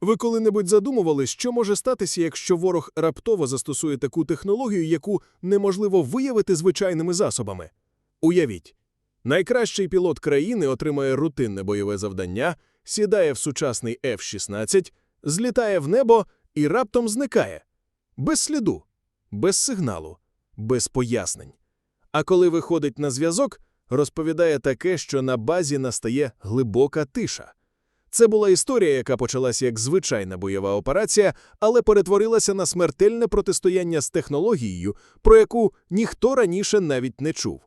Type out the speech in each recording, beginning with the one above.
Ви коли-небудь задумувались, що може статися, якщо ворог раптово застосує таку технологію, яку неможливо виявити звичайними засобами? Уявіть, найкращий пілот країни отримує рутинне бойове завдання, сідає в сучасний F-16, злітає в небо і раптом зникає. Без сліду, без сигналу, без пояснень. А коли виходить на зв'язок, розповідає таке, що на базі настає глибока тиша. Це була історія, яка почалася як звичайна бойова операція, але перетворилася на смертельне протистояння з технологією, про яку ніхто раніше навіть не чув.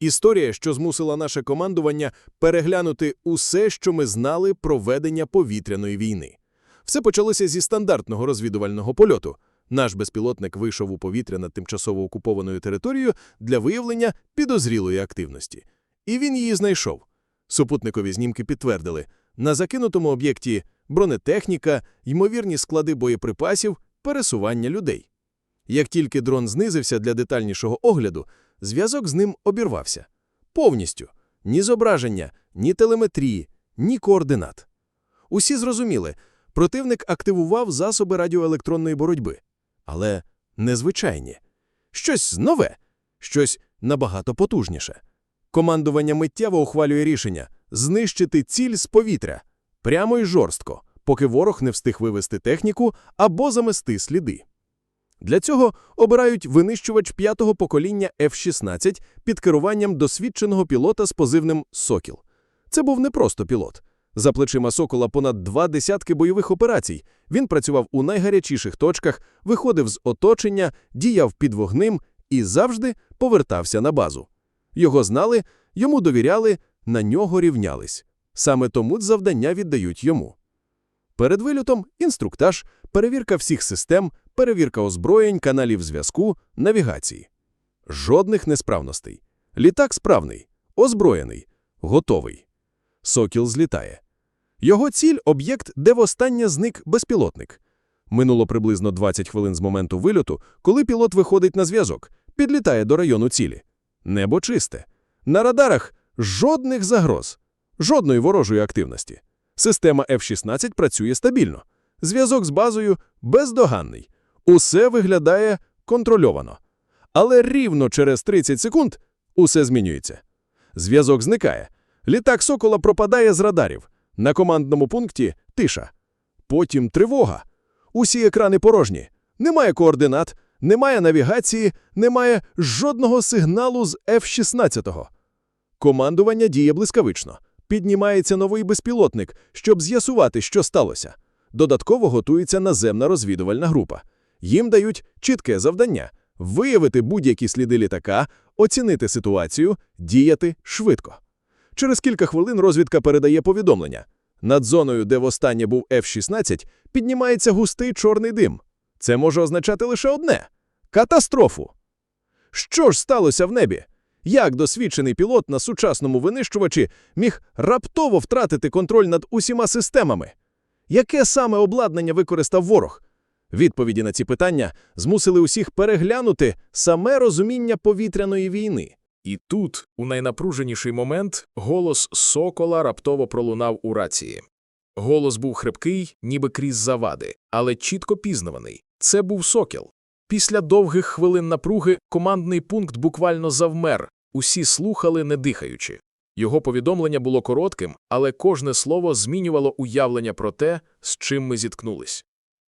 Історія, що змусила наше командування переглянути усе, що ми знали про ведення повітряної війни. Все почалося зі стандартного розвідувального польоту. Наш безпілотник вийшов у повітря над тимчасово окупованою територією для виявлення підозрілої активності. І він її знайшов. Супутникові знімки підтвердили, на закинутому об'єкті бронетехніка, ймовірні склади боєприпасів, пересування людей. Як тільки дрон знизився для детальнішого огляду, зв'язок з ним обірвався. Повністю. Ні зображення, ні телеметрії, ні координат. Усі зрозуміли, противник активував засоби радіоелектронної боротьби. Але незвичайні. Щось нове, щось набагато потужніше. Командування миттєво ухвалює рішення знищити ціль з повітря прямо і жорстко, поки ворог не встиг вивести техніку або замести сліди. Для цього обирають винищувач п'ятого покоління F-16 під керуванням досвідченого пілота з позивним «Сокіл». Це був не просто пілот. За плечима «Сокола» понад два десятки бойових операцій. Він працював у найгарячіших точках, виходив з оточення, діяв під вогнем і завжди повертався на базу. Його знали, йому довіряли, на нього рівнялись. Саме тому завдання віддають йому. Перед вильотом інструктаж, перевірка всіх систем, перевірка озброєнь, каналів зв'язку, навігації. Жодних несправностей. Літак справний, озброєний, готовий. Сокіл злітає. Його ціль – об'єкт, де востаннє зник безпілотник. Минуло приблизно 20 хвилин з моменту вильоту, коли пілот виходить на зв'язок, підлітає до району цілі. Небо чисте. На радарах жодних загроз, жодної ворожої активності. Система F-16 працює стабільно. Зв'язок з базою бездоганний. Усе виглядає контрольовано. Але рівно через 30 секунд усе змінюється. Зв'язок зникає. Літак Сокола пропадає з радарів. На командному пункті тиша. Потім тривога. Усі екрани порожні. Немає координат, немає навігації, немає жодного сигналу з F-16. Командування діє блискавично. Піднімається новий безпілотник, щоб з'ясувати, що сталося. Додатково готується наземна розвідувальна група. Їм дають чітке завдання – виявити будь-які сліди літака, оцінити ситуацію, діяти швидко. Через кілька хвилин розвідка передає повідомлення. Над зоною, де востаннє був F-16, піднімається густий чорний дим. Це може означати лише одне – катастрофу. Що ж сталося в небі? Як досвідчений пілот на сучасному винищувачі міг раптово втратити контроль над усіма системами? Яке саме обладнання використав ворог? Відповіді на ці питання змусили усіх переглянути саме розуміння повітряної війни. І тут, у найнапруженіший момент, голос сокола раптово пролунав у рації. Голос був хрипкий, ніби крізь завади, але чітко пізнаваний. Це був сокіл. Після довгих хвилин напруги командний пункт буквально завмер, усі слухали, не дихаючи. Його повідомлення було коротким, але кожне слово змінювало уявлення про те, з чим ми зіткнулись.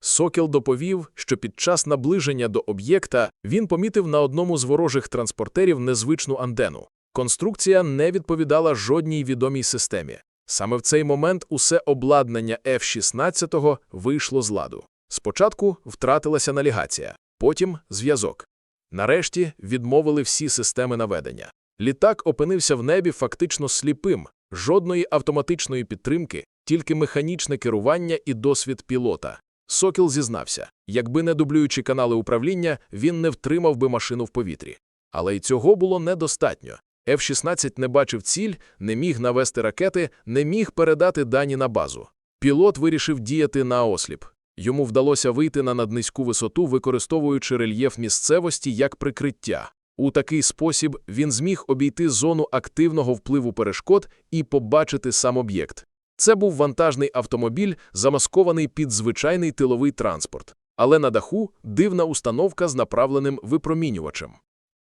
Сокіл доповів, що під час наближення до об'єкта він помітив на одному з ворожих транспортерів незвичну антену. Конструкція не відповідала жодній відомій системі. Саме в цей момент усе обладнання F-16 вийшло з ладу. Спочатку втратилася навігація, потім зв'язок. Нарешті відмовили всі системи наведення. Літак опинився в небі фактично сліпим, жодної автоматичної підтримки, тільки механічне керування і досвід пілота. Сокіл зізнався, якби не дублюючи канали управління, він не втримав би машину в повітрі. Але й цього було недостатньо. F-16 не бачив ціль, не міг навести ракети, не міг передати дані на базу. Пілот вирішив діяти на осліп. Йому вдалося вийти на наднизьку висоту, використовуючи рельєф місцевості як прикриття. У такий спосіб він зміг обійти зону активного впливу перешкод і побачити сам об'єкт. Це був вантажний автомобіль, замаскований під звичайний тиловий транспорт, але на даху дивна установка з направленим випромінювачем.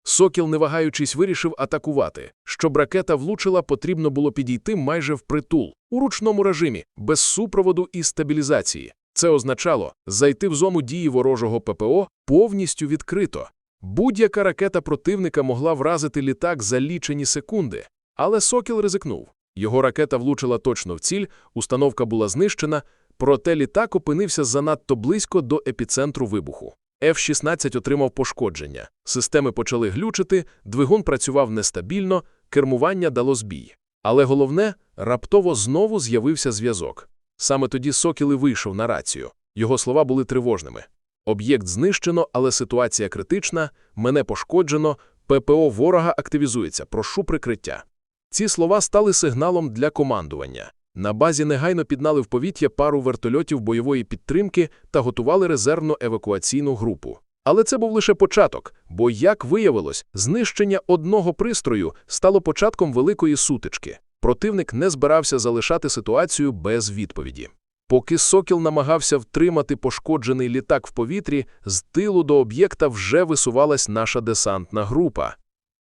Сокіл, не вагаючись, вирішив атакувати. Щоб ракета влучила, потрібно було підійти майже впритул, у ручному режимі, без супроводу і стабілізації. Це означало зайти в зону дії ворожого ППО повністю відкрито. Будь-яка ракета противника могла вразити літак за лічені секунди, але Сокіл ризикнув. Його ракета влучила точно в ціль, установка була знищена, проте літак опинився занадто близько до епіцентру вибуху. F-16 отримав пошкодження, системи почали глючити, двигун працював нестабільно, кермування дало збій. Але головне, раптово знову з'явився зв'язок. Саме тоді Сокіл і вийшов на рацію. Його слова були тривожними. Об'єкт знищено, але ситуація критична, мене пошкоджено, ППО ворога активізується, прошу прикриття. Ці слова стали сигналом для командування. На базі негайно піднали в повітря пару вертольотів бойової підтримки та готували резервну евакуаційну групу. Але це був лише початок, бо, як виявилось, знищення одного пристрою стало початком великої сутички. Противник не збирався залишати ситуацію без відповіді. Поки Сокіл намагався втримати пошкоджений літак в повітрі, з тилу до об'єкта вже висувалась наша десантна група.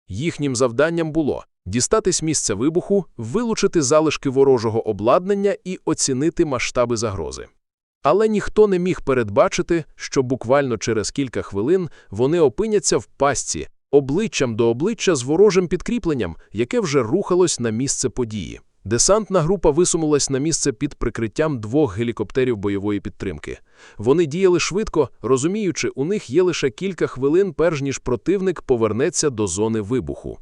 Їхнім завданням було дістатись місця вибуху, вилучити залишки ворожого обладнання і оцінити масштаби загрози. Але ніхто не міг передбачити, що буквально через кілька хвилин вони опиняться в пастці, обличчям до обличчя з ворожим підкріпленням, яке вже рухалось на місце події. Десантна група висунулась на місце під прикриттям двох гелікоптерів бойової підтримки. Вони діяли швидко, розуміючи, у них є лише кілька хвилин, перш ніж противник повернеться до зони вибуху.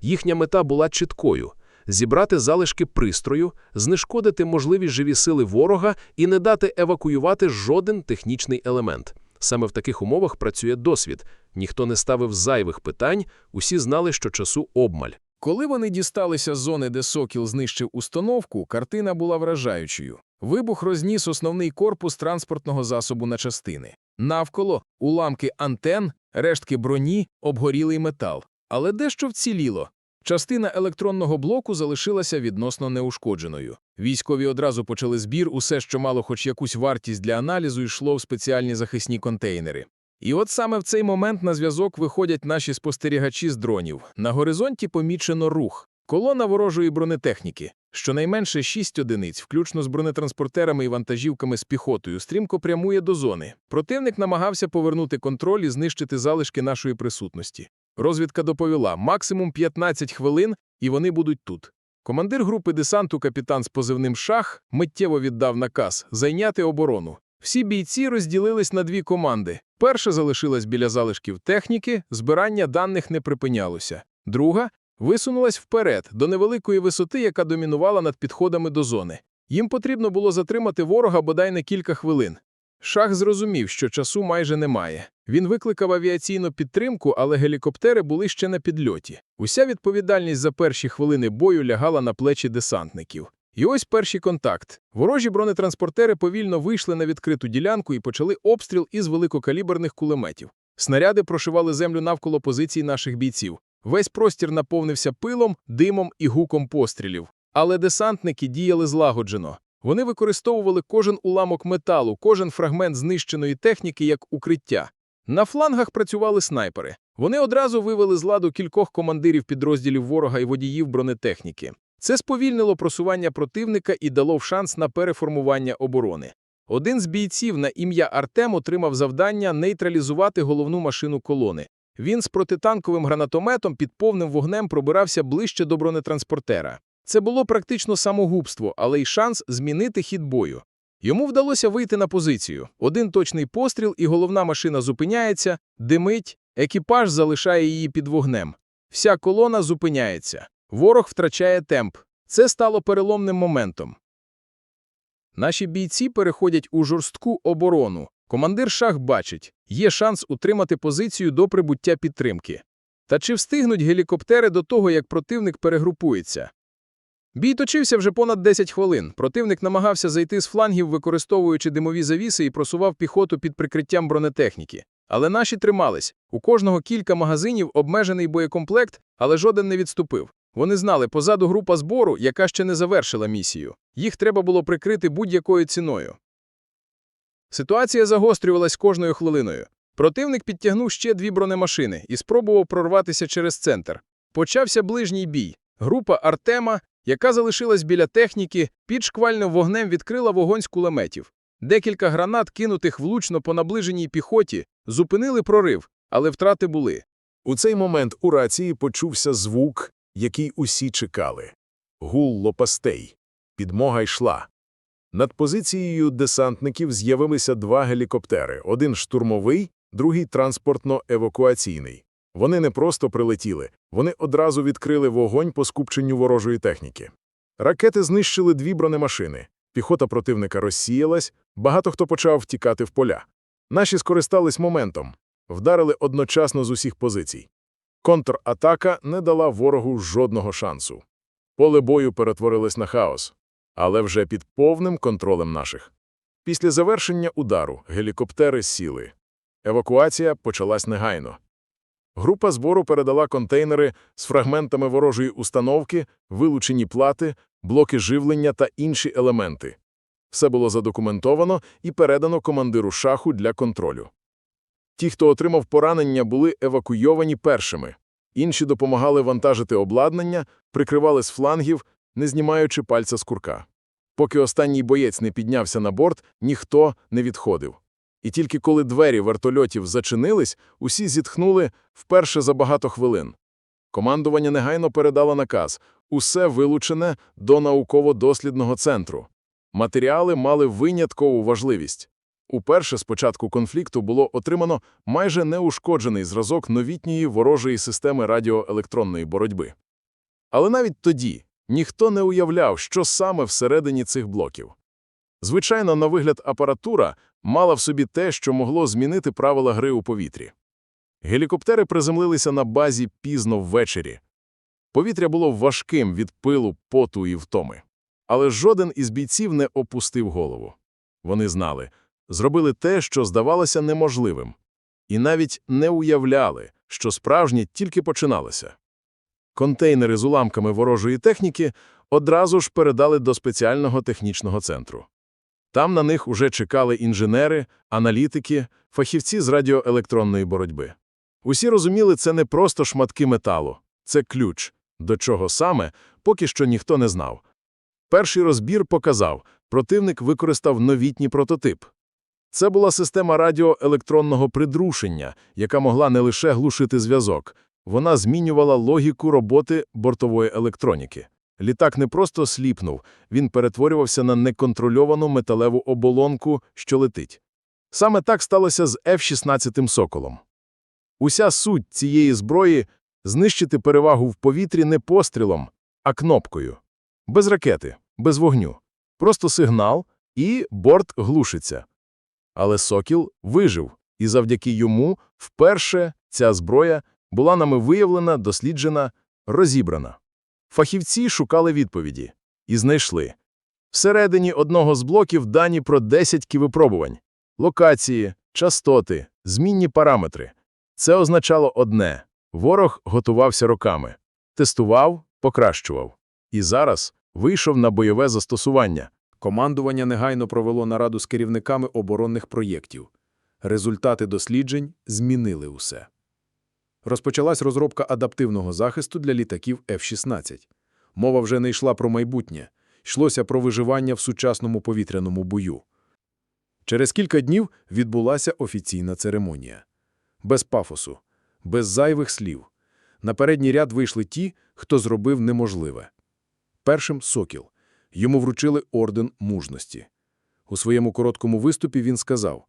Їхня мета була чіткою – зібрати залишки пристрою, знешкодити можливі живі сили ворога і не дати евакуювати жоден технічний елемент. Саме в таких умовах працює досвід. Ніхто не ставив зайвих питань, усі знали, що часу обмаль. Коли вони дісталися з зони, де Сокіл знищив установку, картина була вражаючою. Вибух розніс основний корпус транспортного засобу на частини. Навколо – уламки антен, рештки броні, обгорілий метал. Але дещо вціліло. Частина електронного блоку залишилася відносно неушкодженою. Військові одразу почали збір, усе, що мало хоч якусь вартість для аналізу, йшло в спеціальні захисні контейнери. І от саме в цей момент на зв'язок виходять наші спостерігачі з дронів. На горизонті помічено рух. Колона ворожої бронетехніки. Щонайменше шість одиниць, включно з бронетранспортерами і вантажівками з піхотою, стрімко прямує до зони. Противник намагався повернути контроль і знищити залишки нашої присутності. Розвідка доповіла, максимум 15 хвилин, і вони будуть тут. Командир групи десанту капітан з позивним «Шах» миттєво віддав наказ зайняти оборону. Всі бійці розділились на дві команди. Перша залишилась біля залишків техніки, збирання даних не припинялося. Друга висунулась вперед, до невеликої висоти, яка домінувала над підходами до зони. Їм потрібно було затримати ворога бодай на кілька хвилин. Шах зрозумів, що часу майже немає. Він викликав авіаційну підтримку, але гелікоптери були ще на підльоті. Уся відповідальність за перші хвилини бою лягала на плечі десантників. І ось перший контакт. Ворожі бронетранспортери повільно вийшли на відкриту ділянку і почали обстріл із великокаліберних кулеметів. Снаряди прошивали землю навколо позицій наших бійців. Весь простір наповнився пилом, димом і гуком пострілів. Але десантники діяли злагоджено. Вони використовували кожен уламок металу, кожен фрагмент знищеної техніки як укриття. На флангах працювали снайпери. Вони одразу вивели з ладу кількох командирів підрозділів ворога і водіїв бронетехніки. Це сповільнило просування противника і дало шанс на переформування оборони. Один з бійців на ім'я Артем отримав завдання нейтралізувати головну машину колони. Він з протитанковим гранатометом під повним вогнем пробирався ближче до бронетранспортера. Це було практично самогубство, але й шанс змінити хід бою. Йому вдалося вийти на позицію. Один точний постріл, і головна машина зупиняється, димить, екіпаж залишає її під вогнем. Вся колона зупиняється. Ворог втрачає темп. Це стало переломним моментом. Наші бійці переходять у жорстку оборону. Командир шах бачить, є шанс утримати позицію до прибуття підтримки. Та чи встигнуть гелікоптери до того, як противник перегрупується? Бій точився вже понад 10 хвилин. Противник намагався зайти з флангів, використовуючи димові завіси і просував піхоту під прикриттям бронетехніки. Але наші тримались. У кожного кілька магазинів, обмежений боєкомплект, але жоден не відступив. Вони знали, позаду група збору, яка ще не завершила місію. Їх треба було прикрити будь-якою ціною. Ситуація загострювалась кожною хвилиною. Противник підтягнув ще дві бронемашини і спробував прорватися через центр. Почався ближній бій. Група Артема, яка залишилась біля техніки, під шквальним вогнем відкрила вогонь з кулеметів. Декілька гранат, кинутих влучно по наближеній піхоті, зупинили прорив, але втрати були. У цей момент у рації почувся звук, який усі чекали. Гул лопастей. Підмога йшла. Над позицією десантників з'явилися два гелікоптери. Один штурмовий, другий транспортно-евакуаційний. Вони не просто прилетіли, вони одразу відкрили вогонь по скупченню ворожої техніки. Ракети знищили дві бронемашини. Піхота противника розсіялась, багато хто почав втікати в поля. Наші скористались моментом, вдарили одночасно з усіх позицій. Контратака не дала ворогу жодного шансу. Поле бою перетворилось на хаос, але вже під повним контролем наших. Після завершення удару гелікоптери сіли. Евакуація почалась негайно. Група збору передала контейнери з фрагментами ворожої установки, вилучені плати, блоки живлення та інші елементи. Все було задокументовано і передано командиру шаху для контролю. Ті, хто отримав поранення, були евакуйовані першими. Інші допомагали вантажити обладнання, прикривали з флангів, не знімаючи пальця з курка. Поки останній боєць не піднявся на борт, ніхто не відходив. І тільки коли двері вертольотів зачинились, усі зітхнули вперше за багато хвилин. Командування негайно передало наказ – усе вилучене до науково-дослідного центру. Матеріали мали виняткову важливість. Уперше з початку конфлікту було отримано майже неушкоджений зразок новітньої ворожої системи радіоелектронної боротьби. Але навіть тоді ніхто не уявляв, що саме всередині цих блоків. Звичайно, на вигляд апаратура мала в собі те, що могло змінити правила гри у повітрі. Гелікоптери приземлилися на базі пізно ввечері. Повітря було важким від пилу, поту і втоми. Але жоден із бійців не опустив голову. Вони знали, зробили те, що здавалося неможливим. І навіть не уявляли, що справжнє тільки починалося. Контейнери з уламками ворожої техніки одразу ж передали до спеціального технічного центру. Там на них уже чекали інженери, аналітики, фахівці з радіоелектронної боротьби. Усі розуміли, це не просто шматки металу, це ключ, до чого саме, поки що ніхто не знав. Перший розбір показав, противник використав новітній прототип. Це була система радіоелектронного придрушення, яка могла не лише глушити зв'язок, вона змінювала логіку роботи бортової електроніки. Літак не просто сліпнув, він перетворювався на неконтрольовану металеву оболонку, що летить. Саме так сталося з F-16 «Соколом». Уся суть цієї зброї – знищити перевагу в повітрі не пострілом, а кнопкою. Без ракети, без вогню. Просто сигнал, і борт глушиться. Але «Сокіл» вижив, і завдяки йому вперше ця зброя була нами виявлена, досліджена, розібрана. Фахівці шукали відповіді. І знайшли. Всередині одного з блоків дані про 10 випробувань. Локації, частоти, змінні параметри. Це означало одне – ворог готувався роками. Тестував, покращував. І зараз вийшов на бойове застосування. Командування негайно провело нараду з керівниками оборонних проєктів. Результати досліджень змінили усе. Розпочалась розробка адаптивного захисту для літаків F-16. Мова вже не йшла про майбутнє, йшлося про виживання в сучасному повітряному бою. Через кілька днів відбулася офіційна церемонія. Без пафосу, без зайвих слів. На передній ряд вийшли ті, хто зробив неможливе. Першим – Сокіл. Йому вручили орден мужності. У своєму короткому виступі він сказав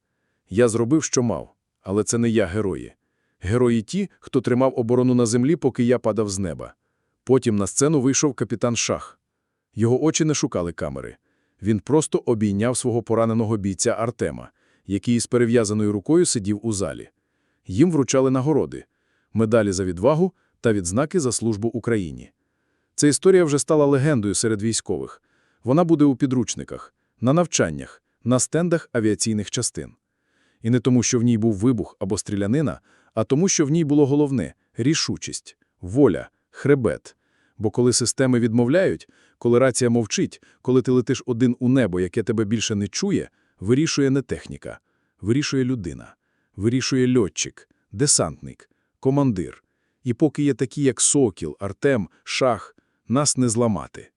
«Я зробив, що мав, але це не я герої. Герої ті, хто тримав оборону на землі, поки я падав з неба. Потім на сцену вийшов капітан Шах. Його очі не шукали камери. Він просто обійняв свого пораненого бійця Артема, який з перев'язаною рукою сидів у залі. Їм вручали нагороди – медалі за відвагу та відзнаки за службу Україні. Ця історія вже стала легендою серед військових. Вона буде у підручниках, на навчаннях, на стендах авіаційних частин. І не тому, що в ній був вибух або стрілянина, а тому, що в ній було головне – рішучість, воля, хребет. Бо коли системи відмовляють, коли рація мовчить, коли ти летиш один у небо, яке тебе більше не чує, вирішує не техніка, вирішує людина, вирішує льотчик, десантник, командир. І поки є такі, як Сокіл, Артем, Шах, нас не зламати.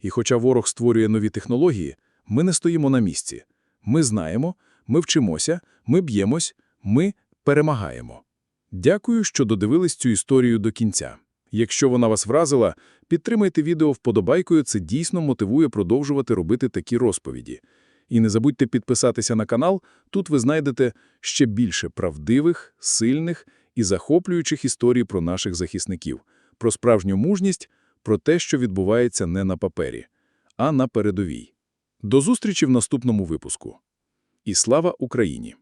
І хоча ворог створює нові технології, ми не стоїмо на місці. Ми знаємо, ми вчимося, ми б'ємось, ми перемагаємо. Дякую, що додивились цю історію до кінця. Якщо вона вас вразила, підтримайте відео вподобайкою, це дійсно мотивує продовжувати робити такі розповіді. І не забудьте підписатися на канал, тут ви знайдете ще більше правдивих, сильних і захоплюючих історій про наших захисників, про справжню мужність, про те, що відбувається не на папері, а на передовій. До зустрічі в наступному випуску. І слава Україні!